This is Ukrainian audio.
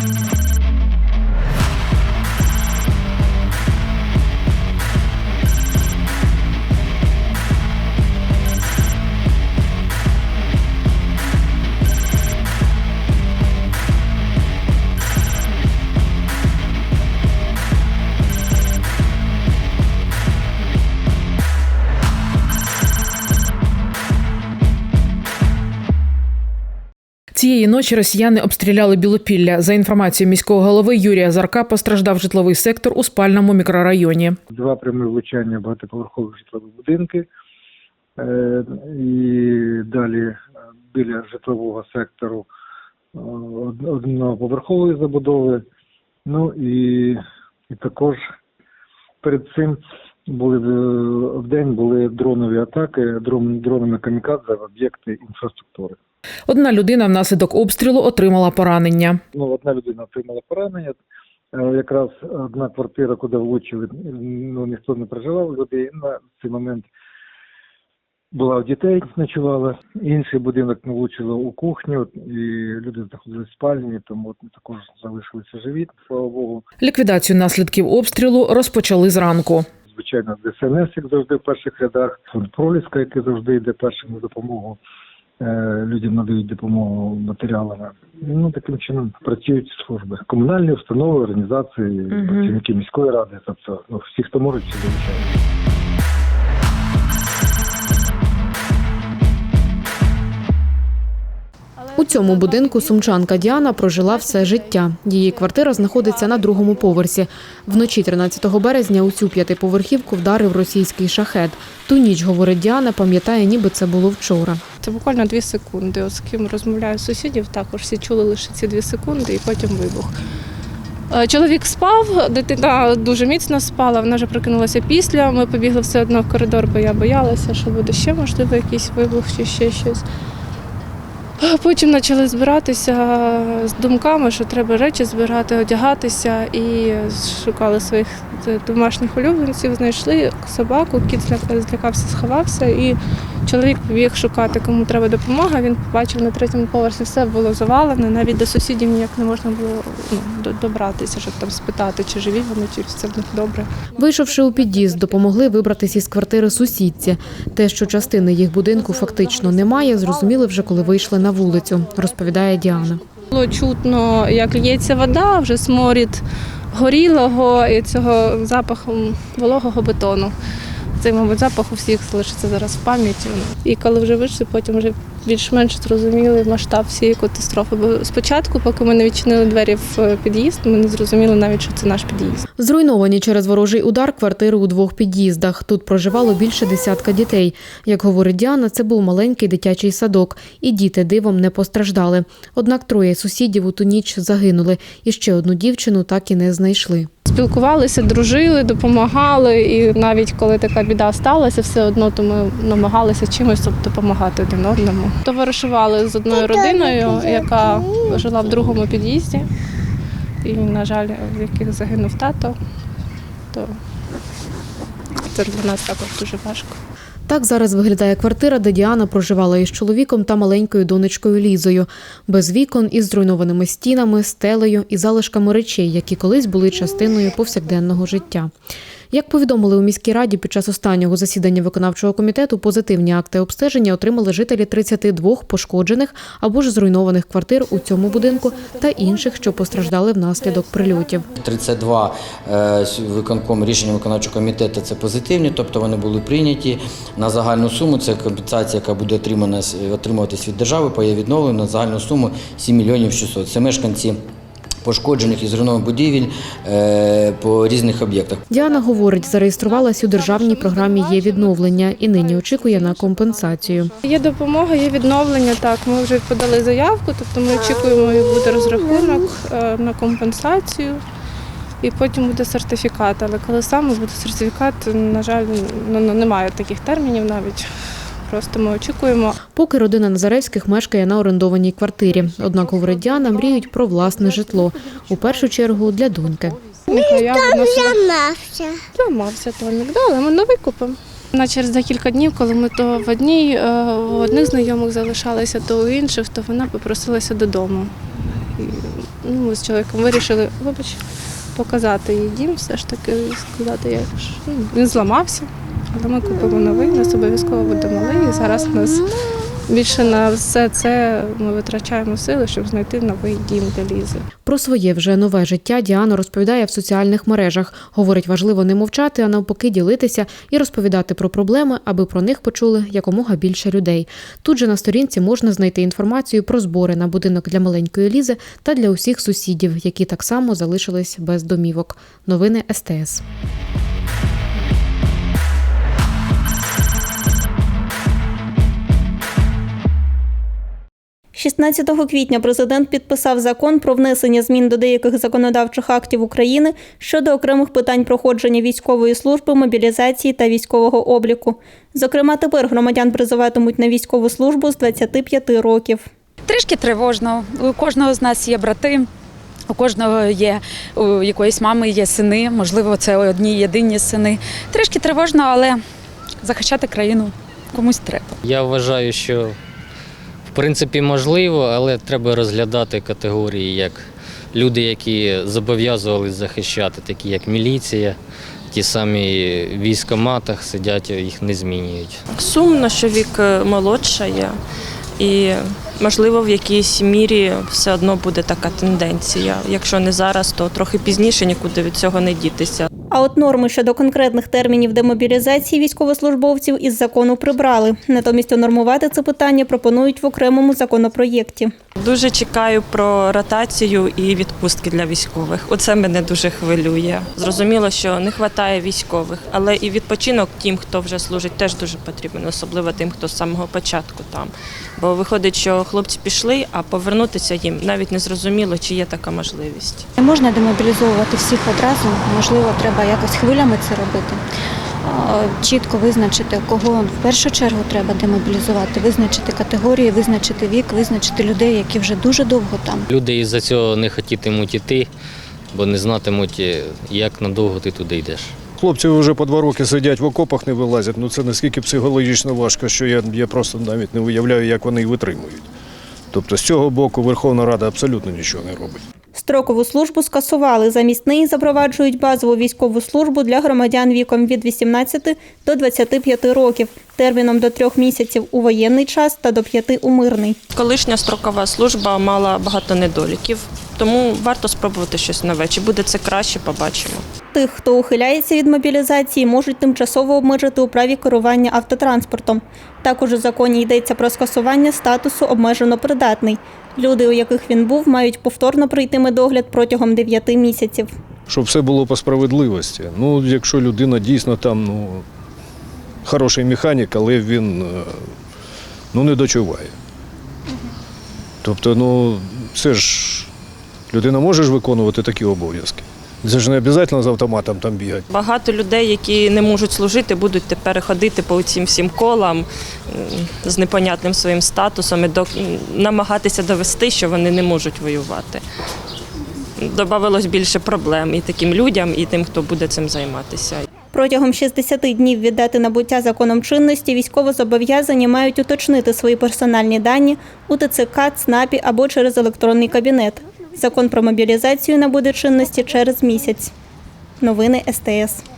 you Цієї ночі росіяни обстріляли Білопілля. За інформацією міського голови Юрія Зарка, постраждав житловий сектор у спальному мікрорайоні. два прямі влучання в багатоповерхові житлові будинки. Е, І далі е, біля житлового сектору е, од- одноповерхової забудови. Ну і, і також перед цим були в- день були дронові атаки дрон, дронами камікадзе в об'єкти інфраструктури. Одна людина внаслідок обстрілу отримала поранення. Ну, одна людина отримала поранення. Е, Якраз одна квартира, куди влучили, ну ніхто не проживав людей. На цей момент була у дітей, ночувала. Інший будинок не влучило у кухню, і люди знаходилися в спальні, тому також залишилися живі, слава Богу. Ліквідацію наслідків обстрілу розпочали зранку. Звичайно, ДСНС, як завжди, в перших рядах, фонд Проліска, який завжди йде першим на допомогу. Е, Людям надають допомогу матеріалами. Ну таким чином працюють служби, комунальні установи, організації, працівники міської ради, тобто ну всі, хто можуть, залучають. У цьому будинку сумчанка Діана прожила все життя. Її квартира знаходиться на другому поверсі. Вночі 13 березня у цю п'ятиповерхівку вдарив російський шахет. Ту ніч, говорить Діана, пам'ятає, ніби це було вчора. Це буквально дві секунди. От з ким розмовляю з сусідів, також всі чули лише ці дві секунди і потім вибух. Е, Чоловік спав, дитина дуже міцно спала, вона вже прокинулася після. Ми побігли все одно в коридор, бо я боялася, що буде ще, можливо, якийсь вибух чи ще щось. Потім почали збиратися з думками, що треба речі збирати, одягатися і шукали своїх домашніх улюбленців, знайшли собаку, кіт злякався, сховався і чоловік побіг шукати, кому треба допомога. Він побачив на третьому поверсі все було завалене, навіть до сусідів ніяк не можна було ну, добратися, щоб там спитати, чи живі вони, чи все в них добре. Вийшовши у під'їзд, допомогли вибратись із квартири сусідці. Те, що частини їх будинку фактично немає, зрозуміли вже коли вийшли на вулицю, розповідає Діана. Було чутно, як лється вода, вже сморід горілого і цього запаху вологого бетону. Цей, мабуть, запах у всіх залишиться зараз в пам'яті. І коли вже вийшли, потім вже більш-менш зрозуміли масштаб всієї катастрофи. Бо спочатку, поки ми не відчинили двері в під'їзд, ми не зрозуміли навіть, що це наш під'їзд. Зруйновані через ворожий удар квартири у двох під'їздах. Тут проживало більше десятка дітей. Як говорить Діана, це був маленький дитячий садок, і діти дивом не постраждали. Однак троє сусідів у ту ніч загинули, і ще одну дівчину так і не знайшли. Спілкувалися, дружили, допомагали, і навіть коли така біда сталася, все одно то ми намагалися чимось допомагати один одному. Товаришували з одною родиною, яка жила в другому під'їзді, і, на жаль, в яких загинув тато, то це для нас також дуже важко. Так зараз виглядає квартира, де Діана проживала із чоловіком та маленькою донечкою Лізою, без вікон із зруйнованими стінами, стелею і залишками речей, які колись були частиною повсякденного життя. Як повідомили у міській раді під час останнього засідання виконавчого комітету, позитивні акти обстеження отримали жителі 32 пошкоджених або ж зруйнованих квартир у цьому будинку та інших, що постраждали внаслідок прильотів. 32 е, виконком рішення виконавчого комітету це позитивні, тобто вони були прийняті на загальну суму. Це компенсація, яка буде отримана отримуватись від держави по її відновленню на загальну суму 7 мільйонів 600. Це мешканці пошкоджених і зруйнованих будівель е, по різних об'єктах. Діана говорить, зареєструвалась у державній програмі є відновлення і нині очікує на компенсацію. Є допомога, є відновлення. Так, ми вже подали заявку, тобто ми очікуємо, як буде розрахунок е, на компенсацію. І потім буде сертифікат. Але коли саме буде сертифікат, на жаль, ну, ну, немає таких термінів навіть. Просто ми очікуємо. Поки родина Назаревських мешкає на орендованій квартирі. Однак, говорить Діана, мріють про власне житло. У першу чергу для доньки. Нехай я. Зламався. Зламався томік, да, але ми новий купимо. На через декілька днів, коли ми то в одній, е, у одних знайомих залишалися, то у інших, то вона попросилася додому. І ну, ми з чоловіком вирішили, вибач, показати їй дім, все ж таки сказати, як ну, він зламався. Але ми купимо новий, нас обов'язково буде малий. І зараз нас більше на все це ми витрачаємо сили, щоб знайти новий дім для Лізи. Про своє вже нове життя Діана розповідає в соціальних мережах. Говорить, важливо не мовчати, а навпаки ділитися і розповідати про проблеми, аби про них почули якомога більше людей. Тут же на сторінці можна знайти інформацію про збори на будинок для маленької Лізи та для усіх сусідів, які так само залишились без домівок. Новини СТС. 16 квітня президент підписав закон про внесення змін до деяких законодавчих актів України щодо окремих питань проходження військової служби, мобілізації та військового обліку. Зокрема, тепер громадян призиватимуть на військову службу з 25 років. Трішки тривожно. У кожного з нас є брати, у кожного є у якоїсь мами є сини. Можливо, це одні єдині сини. Трішки тривожно, але захищати країну комусь треба. Я вважаю, що в принципі можливо, але треба розглядати категорії як люди, які зобов'язувалися захищати, такі як міліція, ті самі в військоматах сидять, їх не змінюють. Сумно, що вік е, молодшає, і можливо в якійсь мірі все одно буде така тенденція. Якщо не зараз, то трохи пізніше нікуди від цього не дітися. А от норми щодо конкретних термінів демобілізації військовослужбовців із закону прибрали. Натомість унормувати це питання пропонують в окремому законопроєкті. Дуже чекаю про ротацію і відпустки для військових. Оце мене дуже хвилює. Зрозуміло, що не вистачає військових, але і відпочинок тим, хто вже служить, теж дуже потрібен, особливо тим, хто з самого початку там. Бо виходить, що хлопці пішли, а повернутися їм навіть не зрозуміло, чи є така можливість. Не можна демобілізовувати всіх одразу. Можливо, треба якось хвилями це робити. Чітко визначити, кого в першу чергу треба демобілізувати, визначити категорії, визначити вік, визначити людей, які вже дуже довго там. Люди із-за цього не хотітимуть іти, бо не знатимуть, е, як надовго ти туди йдеш. Хлопці вже по два роки сидять в окопах, не вилазять. Ну це наскільки психологічно важко, що я, я просто навіть не уявляю, як вони їх витримують. Тобто з цього боку Верховна Рада абсолютно нічого не робить. Строкову службу скасували. Замість неї запроваджують базову військову службу для громадян віком від 18 до 25 років, терміном до трьох місяців у воєнний час та до п'яти у мирний. Колишня строкова служба мала багато недоліків, тому варто спробувати щось нове. Чи буде це краще, побачимо. Тих, хто ухиляється від мобілізації, можуть тимчасово обмежити у праві керування автотранспортом. Також у законі йдеться про скасування статусу обмежено придатний. Люди, у яких він був, мають повторно пройти медогляд протягом 9 місяців. Щоб все було по справедливості. Ну, якщо людина дійсно там ну, хороший механік, але він е, ну, не дочуває. Тобто, ну, це ж людина може виконувати такі обов'язки. Це ж не обов'язково з автоматом там бігати. Багато людей, які не можуть служити, будуть тепер ходити по цим всім колам з непонятним своїм статусом і до, намагатися довести, що вони не можуть воювати. Добавилось більше проблем і таким людям, і тим, хто буде цим займатися. Протягом 60 днів від дати набуття законом чинності військовозобов'язані мають уточнити свої персональні дані у ТЦК, ЦНАПі або через електронний кабінет. Закон про мобілізацію набуде чинності через місяць. Новини СТС.